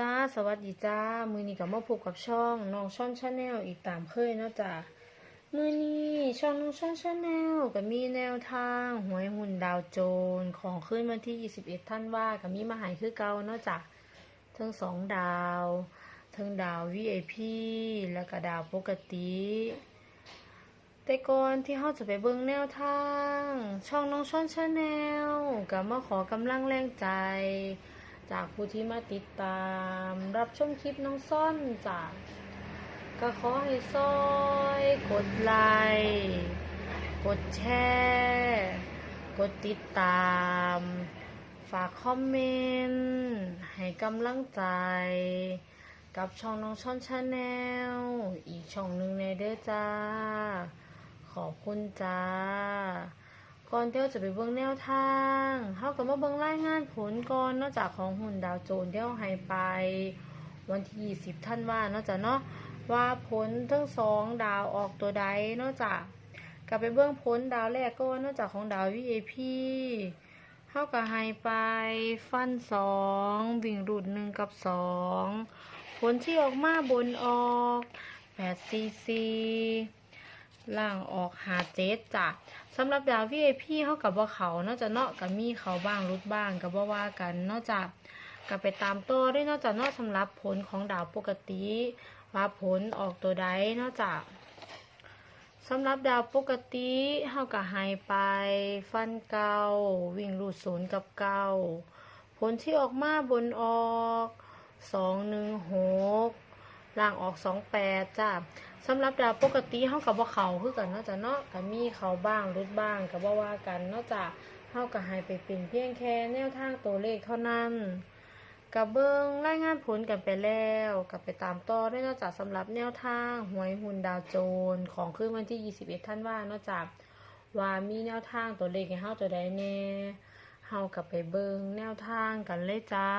จ้าสวัสดีจ้า มือนี้กับมาพบกับช่องน้องช่อนชาแนลอีกตามเคยเนาะจ้ามือนี้ช่องน้องช่อนชาแนลก็มีแนวทางหวยหุ่นดาวโจรของขึ้นวันที่ 21 ท่านว่าก็มีมาหายคือเก่าเนาะจ้าทั้งสองดาวทั้งดาว VIP แล้วก็ดาวปกติแต่ก่อนที่เขาจะไปเบิ่งแนวทาง ช่องน้องช่อนชาแนลก็มาขอกำลังแรงใจ จากผู้ที่มาติดตาม รับชมคลิปน้องซ่อนจากก็ขอให้ซอย กดไลค์กดแชร์กดติดตาม ฝากคอมเมนต์ให้กำลังใจ กับช่องน้องช่อนชาแนลอีกช่องหนึ่งในเด้อจ้า ขอบคุณจ้า ก่อนเที่ยวจะไปเบิ่งแนวทางเฮาก็มาเบิ่งรายงานผลก่อนนอกจากของหุ่นดาวโจนส์ที่เฮาให้ไป วันที่20ธันว่านาะจ้ะเนาะว่าผลทั้งสองดาวออกตัวใดนาะจ้ะก็ไปเบิ่งผลดาวแรกก่อนเนอกจากของดาว VIP เฮาก็ให้ไปฟันสองวิ่งรูดหนึ่งกับสองผลที่ออกมาบนออก8 cc ล่างออกหาเจ็ดจ้ะสำหรับดาว VIP เขากับว่าเขาเนอกจากเนาะกับมีเขาบ้างรุดบ้างกับว่าว่ากันเนอกจากกับไปตามตัวด้วยเนอกจากเนาะสำหรับผลของดาวปกติ ว่าผลออกตัวใดเนอกจากสำหรับดาวปกติเขากับหายไปฟันเก่าวิ่งรูดศูนย์กับเก่าผลที่ออกมาบนออกสองหนึ่งหก ล่างออกสองแปดจ้ะสำหรับดาวปกติเฮากับว่าเขาคือกันนาะจ้ะเนาะก็มีเขาบ้างรุดบ้างก็บ่ว่ากันนาะจ้ะเฮาก็ให้ไปเป็นเพียงแค่แนวทางตัวเลขเท่านั้นกับเบิ่งรายงานผลกันไปแล้วกับไปตามต่อด้วยนาะจ้ะสำหรับแนวทางหวยหุ่นดาวโจรของคืนวันที่ 21ธันว่านาะจ้ะว่ามีแนวทางตัวเลขให้เฮาตัวใดแน่เฮากับไปเบิ่งแนวทางกันเลยจ้า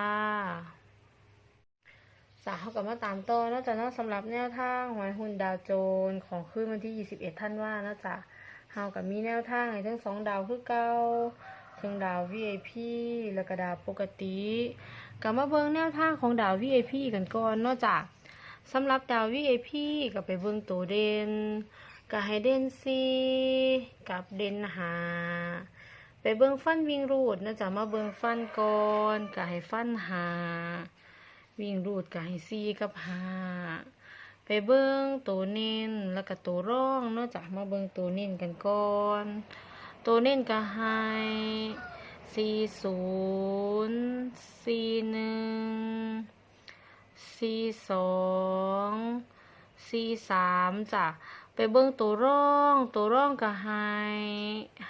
สาวกับมาตามต่อนอกจากนอกสำหรับแนวทางหวยหุ่นดาวโจรของคืนวันที่ 21 ท่านว่านะจ๊ะเฮากับมีแนวทางให้ทั้งสองดาวคือเก่าทั้งดาว VIP แล้วก็ดาวปกติกับมาเบิ่งแนวทางของดาว VIP กันก่อนเนอกจากสำหรับดาว VIP ก็ไปเบิ่งตัวเด่นก็ให้เด่น4กับเด่นหาไปเบิ่งฟันวิ่งรูดนะจ๊ะมาเบิ่งฟันก่อนก็ให้ฟันหา วิ่งรูดกับให้ซีกับหาไปเบิ้งตัวเน้นแล้วก็ตัวร่องเนอกจากมาเบิ้งตัวเน้นกันก่อน ตัวเน้นก็ให้สี่ศูนย์สี่หนึ่งสี่สองสี่สามจ้ะไปเบิ้งตัวร่อง ตัวร่องก็ให้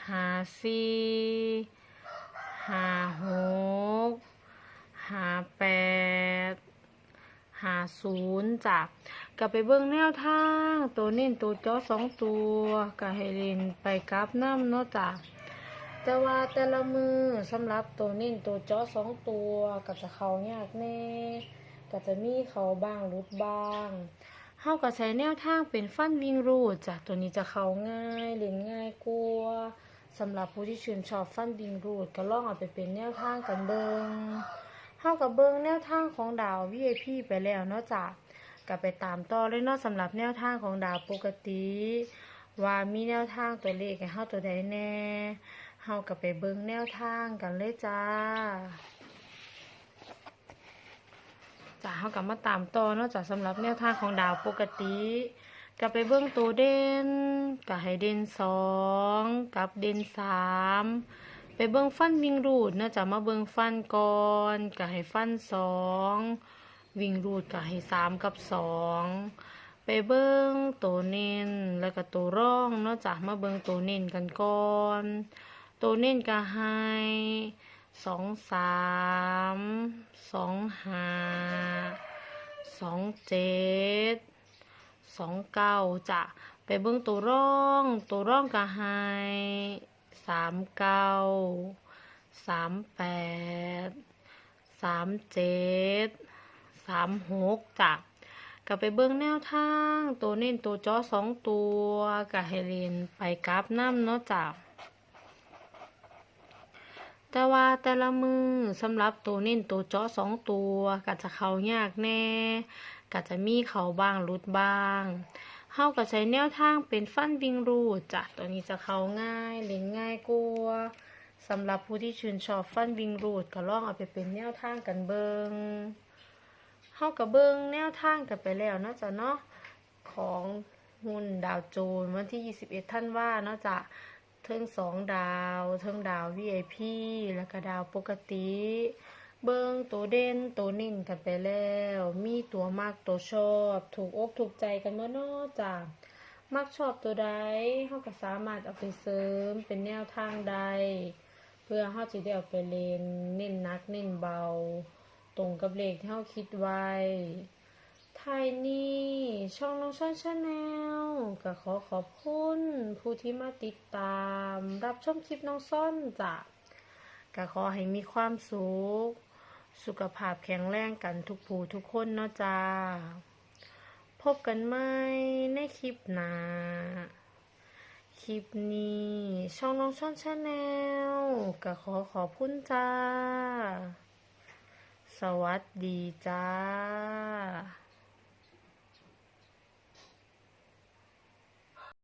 หาสี่หาหก หาแปดหาศูนย์จ้ะกลับไปเบิ่งแนวทาง ตัวเน้นตัวจ้อสองตัวกับให้เล่นไปกราฟน้ำเนาะจ้ะแต่ว่าแต่ละมือสำหรับตัวเน้นตัวจ้อสองตัวก็จะเขายากแน่ก็จะมีเขาบ้างรุดบ้างเฮาก็ใช้แนวทางเป็นฟันวิ่งรูดจ้ะตัวนี้จะเขาง่ายเล่นง่ายกลัวสำหรับผู้ที่ชื่นชอบฟันดิงรูดก็ลองเอาไปเป็นแนวทางกันเบิง เท่ากับเบิงแนวทางของดาว VIP ไปแล้วเนาะจ้ะก็ไปตามต่อเลยเนาะสำหรับแนวทางของดาวปกติ ว่ามีแนวทางตัวเลขให้เฮาตัวใดแน่เฮาก็ไปเบิงแนวทางกันเลยจ้าจ้ะเฮาก็มาตามต่อเนาะจ้ะสำหรับแนวทางของดาวปกติก็ไปเบิ่งตัวเด่นก็ให้เด่นสองกับเด่นสาม ไปเบิ่งฟันวิ่งรูดเนาะจะมาเบิ่งฟันก่อนก็ให้ฟันสองวิ่งรูดก็ให้สามกับสองไปเบิ่งตัวเน้นแล้วก็ตัวร่องเนาะจะมาเบิ่งตัวเน้นกันก่อนตัวเน้นก็ให้สองสามสองห้าสองเจ็ดสองเก้าจะไปเบิ่งตัวร่องตัวร่องก็ให้ สามเก้าสามแปดสามเจ็ดสามหกจ้ะก็ไปเบิ่งแนวทาง ตัวเน้นตัวจอสองตัวก็ให้เรีนไปกราฟน้ำเนาะจ้ะแต่ว่าแต่ละมือสำหรับตัวเน้นตัวจาะสองตัวก็จะเขายากแน่ก็จะมีเขาบ้างหลุดบ้าง เฮาก็ใช้แนวทางเป็นฟันวิงรูดจ้ะตัวนี้จะเข้าง่ายเล่นง่ายกว่าสำหรับผู้ที่ชื่นชอบฟันวิงรูดก็ลองเอาไปเป็นแนวทางกันเบิงเฮาก็เบิงแนวทางกันไปแล้วเนาะจ้ะเนาะของหุ้นดาวโจนวันที่ 21 ท่านว่าเนาะจ้ะเทิงสองดาว เทิงดาว VIP แล้วก็ดาวปกติ เบิงตัวเด่นตัวนิ่นกันไปแล้ว มีตัวมากตัวชอบ ถูกอกถูกใจกันเมื่อนอจ้ะมักชอบตัวใดเขาก็สามารถเอาไปเสริมเป็นแนวทางใด เพื่อเขาจะได้เอาไปเล่นเน้นหนักเน้นเบา ตรงกับเลขที่เขาคิดไว้ไทยนี่ช่องน้องช่อนชาแนลก็ขอขอบคุณผู้ที่มาติดตาม รับชมคลิปน้องซ่อนจ้ะก็ ขอให้มีความสุข สุขภาพแข็งแรงกันทุกผู้ทุกคนเนาะจ้า พบกันไหมในคลิปหน้า คลิปนี้ ช่องน้องช่อนชาแนลก็ขอขอบคุณจ้า สวัสดีจ้า